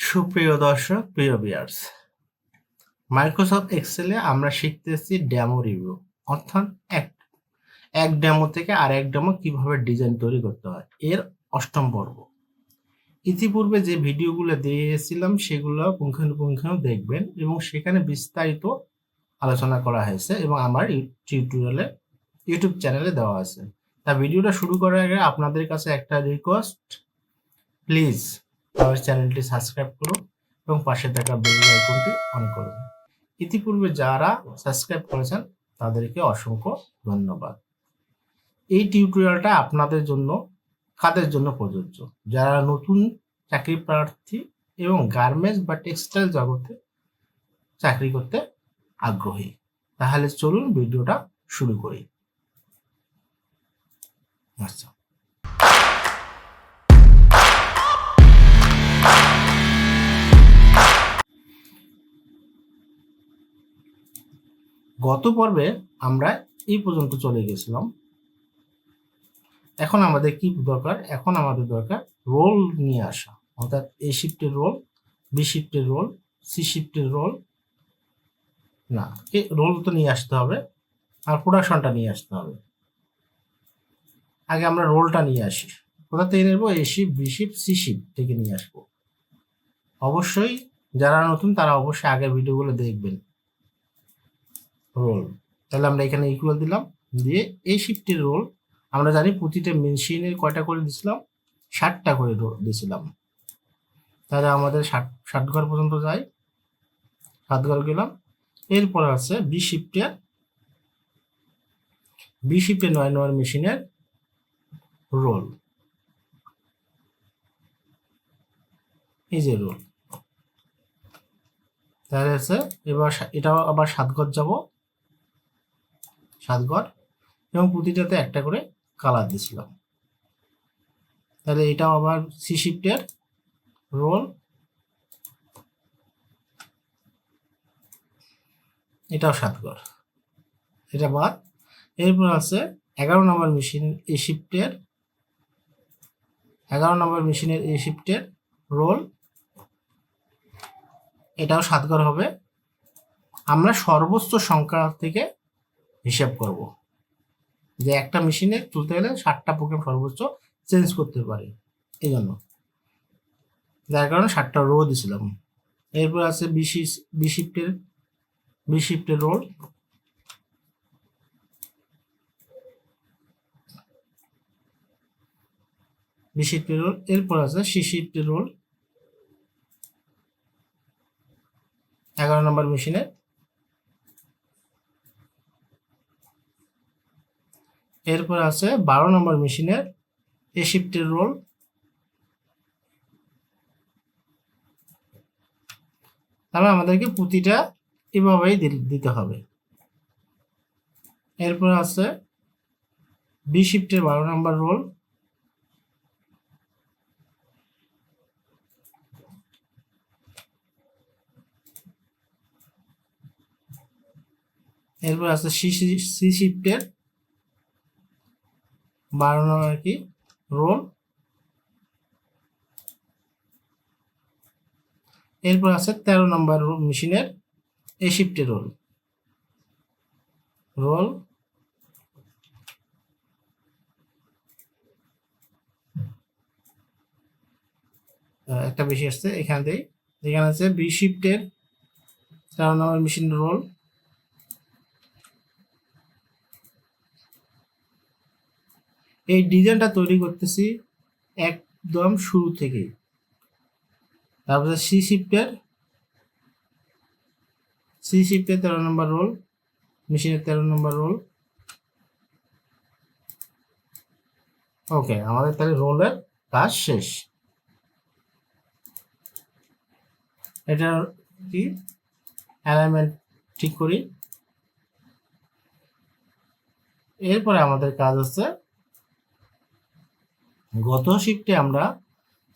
সুপ্রিয় দর্শক, প্রিয় বিয়ার্স মাইক্রোসফট এক্সেলে আমরা শিখতেছি ড্যামো রিভিউ অর্থাৎ এক এক ড্যামো থেকে আর এক ড্যামো কীভাবে ডিজাইন তৈরি করতে হয়। এর অষ্টম পর্ব। ইতিপূর্বে যে ভিডিওগুলো দিয়েছিলাম, সেগুলো পুঙ্খানুপুঙ্খ দেখবেন এবং সেখানে বিস্তারিত আলোচনা করা হয়েছে এবং আমার টিউটোরিয়ালে ইউটিউব চ্যানেলে দেওয়া আছে। তা ভিডিওটা শুরু করার আগে আপনাদের কাছে একটা রিকোয়েস্ট প্লিজ আমার চ্যানেলটি সাবস্ক্রাইব করুন এবং পাশে থাকা বেল আইকনটি অন করুন ইতিপূর্বে যারা সাবস্ক্রাইব করেছেন, তাদেরকে অসংখ্য ধন্যবাদ। এই টিউটোরিয়ালটা আপনাদের জন্য, কাদের জন্য প্রযোজ্য? যারা নতুন চাকরি প্রার্থী এবং গার্মেন্টস বা টেক্সটাইল জগতে চাকরি করতে আগ্রহী, তাহলে চলুন ভিডিওটা শুরু করি। আচ্ছা। গত পর্বে আমরা এই পর্যন্ত চলে গেছিলাম। এখন আমাদের কি দরকার? এখন আমাদের দরকার রোল নিয়ে আসা। অর্থাৎ এ শিফটের রোল বি শিফটের রোল সি শিফটের রোল। না, এ রোল তো নিয়ে আসতে হবে আর প্রোডাকশনটা নিয়ে আসতে হবে। আগে আমরা রোলটা নিয়ে আসি। কোথা থেকে নেব? A shift B shift C shift থেকে নিয়ে আসব। অবশ্যই যারা নতুন তারা অবশ্যই আগের ভিডিওগুলো দেখবেন। রোল। তাহলে আমরা এখানে ইকুয়াল দিলাম, দিয়ে এই শিফটের রোল আমরা জানি প্রতিটা মেশিনের কয়টা করে দিছিলাম ষাটটা করে রোল দিয়েছিলাম। তাহলে আমাদের ষাট ষাট ঘর পর্যন্ত যাই সাত ঘর গেলাম। এরপর আছে বি শিফটে বি শিফটে নয় নয় মেশিনের রোল। এই যে রোল। তাহলে আছে, এবার এটাও আবার সাত ঘর যাব। সাত এবং প্রতিটাতে একটা করে কালার দিয়েছিলাম। তাহলে এটাও আবার সি শিফটের রোল এটাও সাত এটা বাদ। এরপর আছে এগারো নম্বর মেশিন এ শিফটের এগারো নম্বর মেশিনের এ শিফটের রোল এটাও সাত ঘর হবে। আমরা সর্বোচ্চ সংখ্যা থেকে হিসাব করব। যে একটা মেশিনে তুলতে গেলে ষাটটা প্রোগ্রাম সর্বোচ্চ চেঞ্জ করতে পারে। এই জন্য যার কারণে ষাটটা রো দিছিলাম। এরপর আছে বিশি বি শিফটের বি শিফটের রোল বি শিফটের রোল এরপর আছে সি শিফটের রোল এগারো নম্বর মেশিনের এরপর আছে বারো নম্বর মেশিনের এ শিফটের রোল। তাহলে আমাদেরকে প্রতিটা এভাবেই দিতে হবে। এরপর আছে বি শিফটের বারো নম্বর রোল। এরপর আছে সি সি শিফটের বাড়ানো আর কি? রোল। এরপর আছে তেরো নম্বর মেশিনের এ শিফটে রোল। রোল। একটা বেশি আসছে এখান থেকে এখানে আছে বি শিফটের তেরো নম্বর মেশিন রোল। এই ডিজাইনটা তৈরি করতেছি একদম শুরু থেকেই। তারপরে সি শিফটের সি শিফটের তেরো নম্বর রোল, মেশিনের তেরো নম্বর রোল। ওকে, আমাদের তাহলে রোলের কাজ শেষ। এটা কি? অ্যালাইনমেন্ট ঠিক করি। এরপরে আমাদের কাজ হচ্ছে গত শিফটে আমরা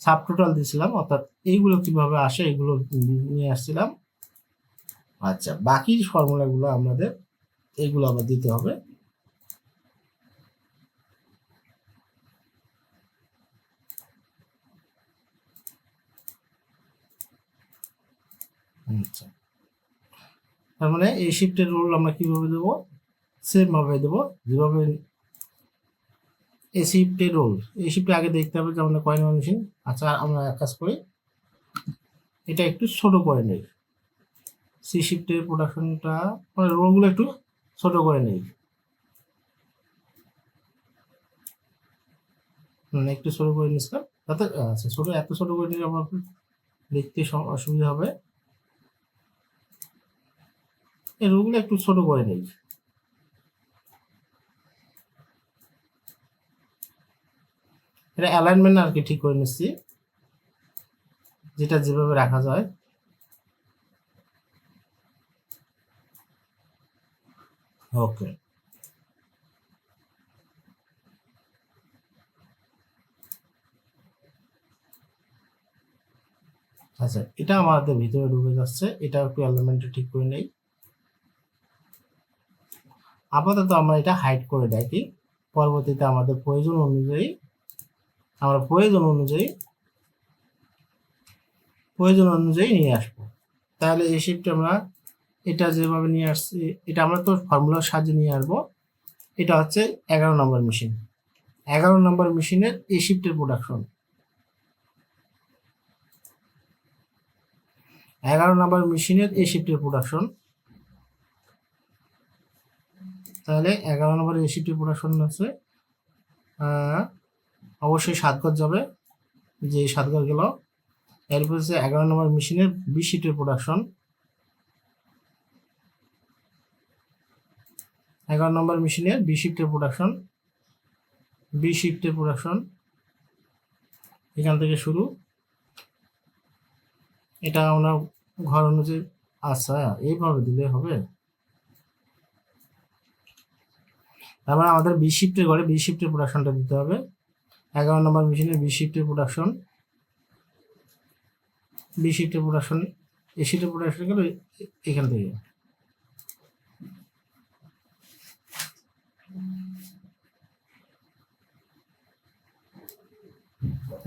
সাব টোটাল দিয়েছিলাম, অর্থাৎ এইগুলো কীভাবে আসে এগুলো নিয়ে আসছিলাম। আচ্ছা বাকি ফর্মুলাগুলো আমাদের, এগুলো আবার দিতে হবে। আচ্ছা তার মানে এই শিফটের রোল আমরা কীভাবে দেবো? সেম ভাবে দেবো, যেভাবে এই শিফটের রোল এই শিফটে আগে দেখতে হবে যে আমাদের কয় নাম্বার মেশিন আচ্ছা আমরা এক কাজ করি। এটা একটু ছোট করে নেই সি শিফটের প্রোডাকশনটা মানে রোলগুলো একটু ছোট করে নেই হুম, একটু ছোট করে নিচ্ছিলাম তাতে আচ্ছা ছোট এত ছোট করে নিলে আমার দেখতে অসুবিধা হবে। এই রোলগুলো একটু ছোট করে নেই এটা অ্যালাইনমেন্ট আর কি ঠিক করে নিচ্ছি। যেটা যেভাবে রাখা যায়। ওকে আচ্ছা এটা আমাদের ভিতরে ঢুকে যাচ্ছে। এটা একটু অ্যালাইনমেন্টটা ঠিক করে নেই। আপাতত আমরা এটা হাইড করে দেখি পরবর্তীতে আমাদের প্রয়োজন অনুযায়ী আমরা প্রয়োজন অনুযায়ী প্রয়োজন অনুযায়ী নিয়ে আসব। তাহলে এই শিফটে আমরা, এটা যেভাবে নিয়ে আসছি, এটা আমরা তো ফর্মুলার সাহায্যে নিয়ে আসব। এটা হচ্ছে এগারো নম্বর মেশিন এগারো নম্বর মেশিনের এই শিফটের প্রোডাকশন এগারো নম্বর মেশিনের এই শিফটের প্রোডাকশন তাহলে এগারো নম্বর এই শিফটের প্রোডাকশন হচ্ছে অবশ্যই সাত যাবে। যে সাত গজ গেল। এরপর হচ্ছে এগারো নম্বর মেশিনের বিশ শিফটের প্রোডাকশন এগারো নম্বর মেশিনের বি শিফটের প্রোডাকশন বি শিফটের প্রোডাকশন এখান থেকে শুরু। এটা আমরা ঘর অনুযায়ী আচ্ছা এইভাবে দিলে হবে। তার মানে আমাদের বি শিফটের ঘরে বি শিফটের প্রোডাকশনটা দিতে হবে। এগারো নম্বর মেশিনের বি শিফটের প্রোডাকশন বি শিফটের প্রোডাকশন এ শিফটের প্রোডাকশন গেল এখান থেকে।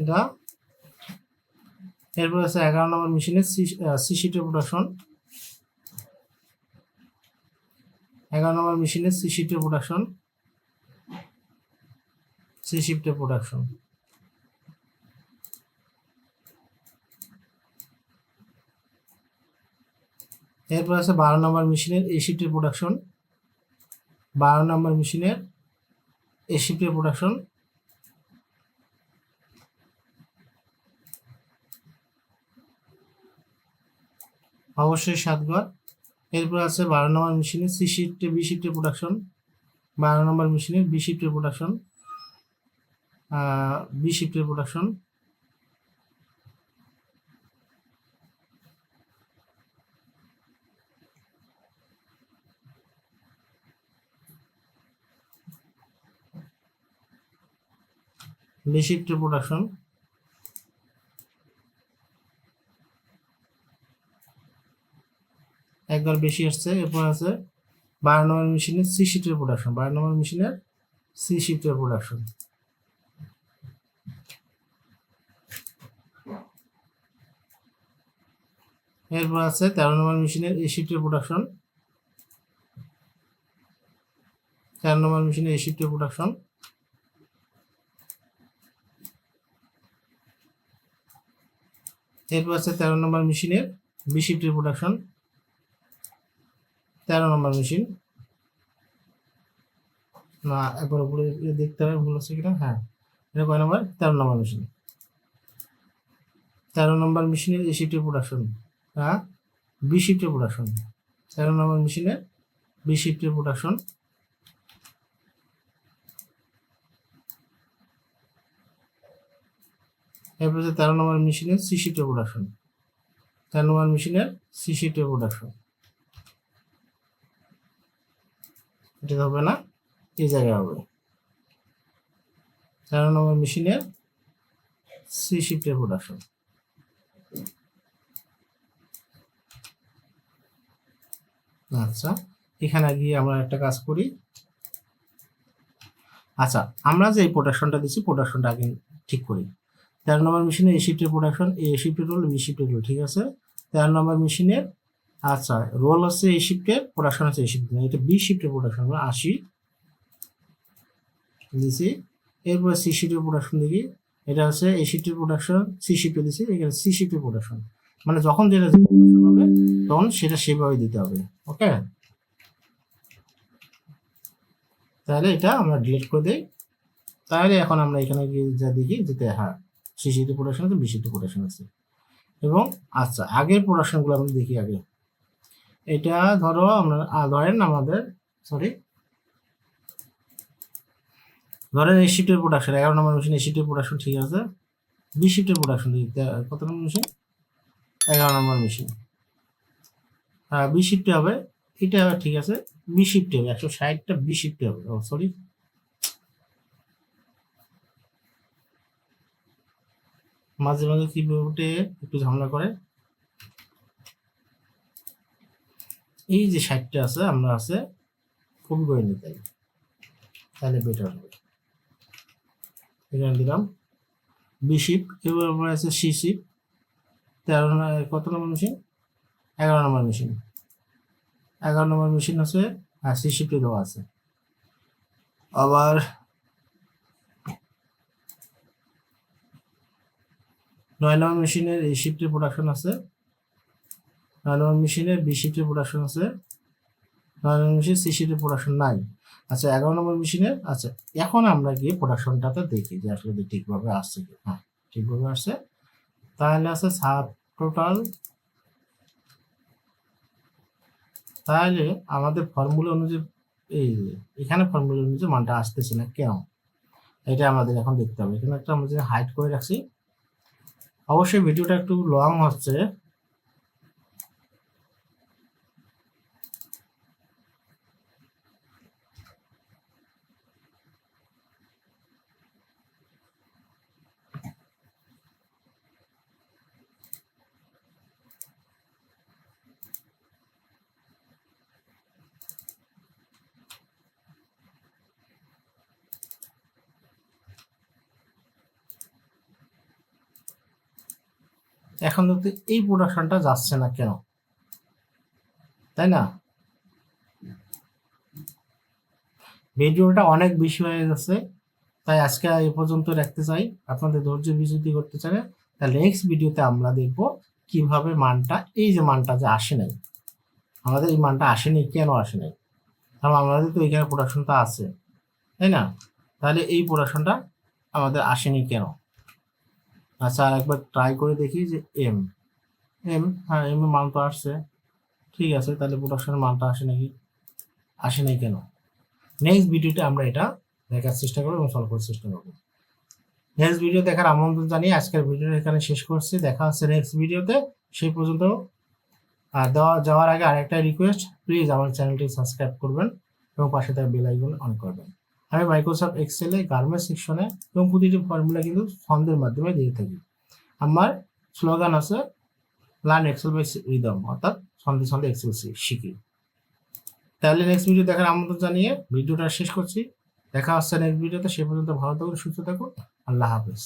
এটা এরপর আছে এগারো নম্বর মেশিনের সি শিফটের প্রোডাকশন এগারো নম্বর মেশিনের সি শিফটের প্রোডাকশন সি শিফটের প্রোডাকশন এরপর আছে বারো নম্বর মেশিনের এ শিফটের প্রোডাকশন বারো নম্বর মেশিনের এ শিফটের প্রোডাকশন অবশ্যই সাত এরপর আছে বারো নম্বর মেশিনের সি শিফটে বি শিফটের প্রোডাকশন বারো নম্বর মেশিনের বি শিফটের প্রোডাকশন বি শিফটের প্রোডাকশন শিফটের প্রোডাকশন একবার বেশি আসছে, এরপর আছে বারো নম্বর মেশিনের সি শিফটের প্রোডাকশন বারো নম্বর মেশিনের সি শিফটের প্রোডাকশন এরপর আছে তেরো নম্বর মেশিনের এ শিফটের প্রোডাকশন তেরো নম্বর মেশিনের এ শিফটের প্রোডাকশন এরপর আছে তেরো নম্বর মেশিনের বি শিফটের প্রোডাকশন তেরো নম্বর মেশিন। না, একবার উপরে দেখতে হবে, ভুল হচ্ছে কিনা? হ্যাঁ। এটা কয় নম্বর? তেরো নম্বর মেশিন। তেরো নম্বর মেশিনের এ শিফটের প্রোডাকশন হ্যাঁ? বি শিফটের প্রোডাকশন তেরো নম্বর মেশিনের বি শিফটের প্রোডাকশন এরপর হচ্ছে তেরো নম্বর মেশিনের সি শিফটের প্রোডাকশন তেরো নম্বর মেশিনের সি শিফটের প্রোডাকশন এটা হবে না, এই জায়গায় হবে। তেরো নম্বর মেশিনের সি শিফটের প্রোডাকশন আচ্ছা এখানে গিয়ে আমরা একটা কাজ করি। আচ্ছা আমরা যে প্রোডাকশনটা দিচ্ছি প্রোডাকশনটা আগে ঠিক করি। তেরো নম্বর মেশিনে এ শিফটের প্রোডাকশন এ শিফটের রোল বি শিফটের রোল ঠিক আছে? তেরো নম্বর মেশিনের আচ্ছা রোল হচ্ছে এই শিফটের প্রোডাকশন হচ্ছে এই শিফটের এটা বি শিফটের প্রোডাকশন হলো আশি দিছি। এরপর সি শিফটের প্রোডাকশন দেখি। এটা হচ্ছে এই শিফটের প্রোডাকশন সি শিফটে দিছি। এখানে সি শিফটের প্রোডাকশন মানে যখন যেটা প্রোডাকশন হবে, তখন সেটা সেভাবে দিতে হবে। ওকে তাহলে এটা আমরা ডিলিট করে দেই। তাহলে এখন আমরা এখানে গিয়ে যা দেখি যেতে হ্যাঁ শিফটের প্রোডাকশন আছে বি শিফটের প্রোডাকশন আছে। এবং আচ্ছা আগের প্রোডাকশনগুলো আমরা দেখি আগে। এটা ধরো আমরা ধরেন আমাদের সরি ধরেন এই শিফটের প্রোডাকশন এগারো নম্বর মেশিন এই শিফটের প্রোডাকশন ঠিক আছে। বি শিফটের প্রোডাকশন কত নম্বর মেশিন এগারো নম্বর মেশিন বি শিফটে হবে। এটা হবে ঠিক আছে। বি শিফটে হবে, একশো ষাটটা বি শিফটে হবে। ও সরি মাঝে মাঝে কিবোর্ডে একটু ঝামেলা করে। এই যে ষাটটা আছে, আমরা আছে কপি করে নিতে তাহলে। বেটার হবে। এখানে দিলাম। বি শিপ এবার আমরা আছে সি শিপ তেরো, কত নম্বর মেশিন এগারো নম্বর মেশিন। এগারো নম্বর মেশিন আছে হ্যাঁ সি শিফটে দেওয়া আছে। আবার নয় নম্বর মেশিনের এই শিফটের প্রোডাকশন আছে। নয় নম্বর মেশিনের বি শিফটের প্রোডাকশন আছে। নয় নম্বর মেশিন সি শিফটের প্রোডাকশন নাই। আচ্ছা এগারো নম্বর মেশিনের আচ্ছা এখন আমরা গিয়ে প্রোডাকশনটাতে দেখি যে আসলে ঠিকভাবে আসছে কি হ্যাঁ ঠিকভাবে আসছে। তাহলে আছে সাব টোটাল তাহলে আমাদের ফর্মুলা অনুযায়ী এই এখানে ফর্মুলা অনুযায়ী মানটা আসতেছে না, কেন? এটা আমাদের এখন দেখতে হবে। এখানে একটা আমরা হাইট করে রাখছি, অবশ্যই ভিডিওটা একটু লং হচ্ছে। এখন দেখতে এই প্রোডাকশনটা যাচ্ছে না কেন? তাই না? ভিডিওটা অনেক বেশি হয়ে গেছে, তাই আজকে এ পর্যন্ত রাখতে চাই। আপনাদের ধৈর্য বিচ্যুতি করতে চাই তাহলে নেক্সট ভিডিওতে আমরা দেখব কীভাবে মানটা, এই যে মানটা যে আসে নাই। আমাদের এই মানটা আসেনি কেন আসে নাই? কারণ আমাদের তো এখানে প্রোডাকশনটা আছে, তাই না? তাহলে এই প্রোডাকশনটা আমাদের আসেনি কেন? আচ্ছা আর একবার ট্রাই করে দেখি যে এম এম হ্যাঁ এম এর মান তো আসছে। ঠিক আছে, তাহলে প্রোডাকশনের মানটা আসে নাকি? আসে নাই কেন? নেক্সট ভিডিওতে আমরা এটা দেখার চেষ্টা করব এবং সলভ করার চেষ্টা করব। নেক্সট ভিডিও দেখার আমন্ত্রণ জানিয়ে আজকের ভিডিও এখানে শেষ করছি। দেখা হচ্ছে নেক্সট ভিডিওতে সেই পর্যন্ত, আর দেওয়া, যাওয়ার আগে আরেকটা রিকোয়েস্ট প্লিজ আমার চ্যানেলটি সাবস্ক্রাইব করবেন এবং পাশে তার বেল আইকন অন করবেন। আমি মাইক্রোসফট এক্সেলে গার্মেন্টস সেকশনে এবং প্রতিটি ফর্মুলা কিন্তু ছন্দের মাধ্যমে দিয়ে থাকি। আমার স্লোগান আছে লার্ন এক্সেল বাই রিদম অর্থাৎ ছন্দে ছন্দে এক্সেল শিখি। তাহলে নেক্সট ভিডিও দেখার আমন্ত্রণ জানিয়ে ভিডিওটা শেষ করছি। দেখা হচ্ছে নেক্সট ভিডিওতে সে পর্যন্ত ভালো থাকুন, সুস্থ থাকুন, আল্লাহ হাফেজ।